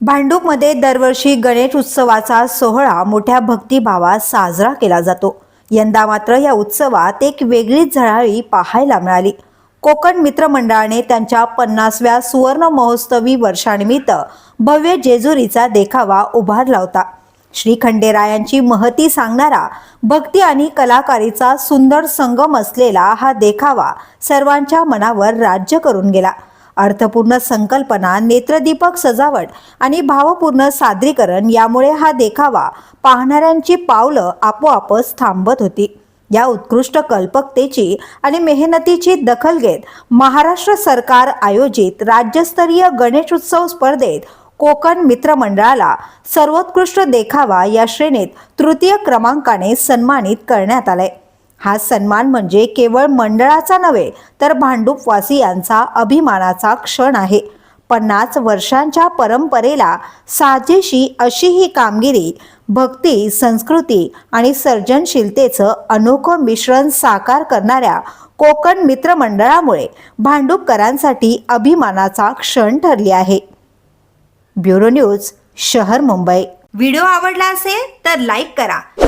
भांडूपमध्ये दरवर्षी गणेश उत्सवाचा सोहळा मोठ्या भक्तिभावात साजरा केला जातो. यंदा मात्र या उत्सवात एक वेगळीच झळाळी पाहायला मिळाली. कोकण मित्र मंडळाने त्यांच्या पन्नासव्या सुवर्ण महोत्सवी वर्षानिमित्त भव्य जेजुरीचा देखावा उभारला होता. श्री खंडेरायांची महती सांगणारा भक्ती आणि कलाकारीचा सुंदर संगम असलेला हा देखावा सर्वांच्या मनावर राज्य करून गेला. अर्थपूर्ण संकल्पना नेत्रदीपक सजावट आणि भावपूर्ण सादरीकरण यामुळे हा देखावा पाहणाऱ्यांची पावलं आपोआपच थांबत होती. या उत्कृष्ट कल्पकतेची आणि मेहनतीची दखल घेत महाराष्ट्र सरकार आयोजित राज्यस्तरीय गणेशोत्सव स्पर्धेत कोकण मित्रमंडळाला सर्वोत्कृष्ट देखावा या श्रेणीत तृतीय क्रमांकाने सन्मानित करण्यात आले हा सन्मान म्हणजे केवळ मंडळाचा नव्हे तर भांडूपवासियांचा अभिमानाचा क्षण आहे. पन्नास वर्षांच्या परंपरेला साजेशी अशी ही कामगिरी भक्ती संस्कृती आणि सर्जनशीलतेचं अनोखं मिश्रण साकार करणाऱ्या कोकण मित्रमंडळामुळे भांडुपकरांसाठी भांडूपकरांसाठी अभिमानाचा क्षण ठरली आहे. ब्युरो न्यूज शहर मुंबई. व्हिडिओ आवडला असेल तर लाईक करा.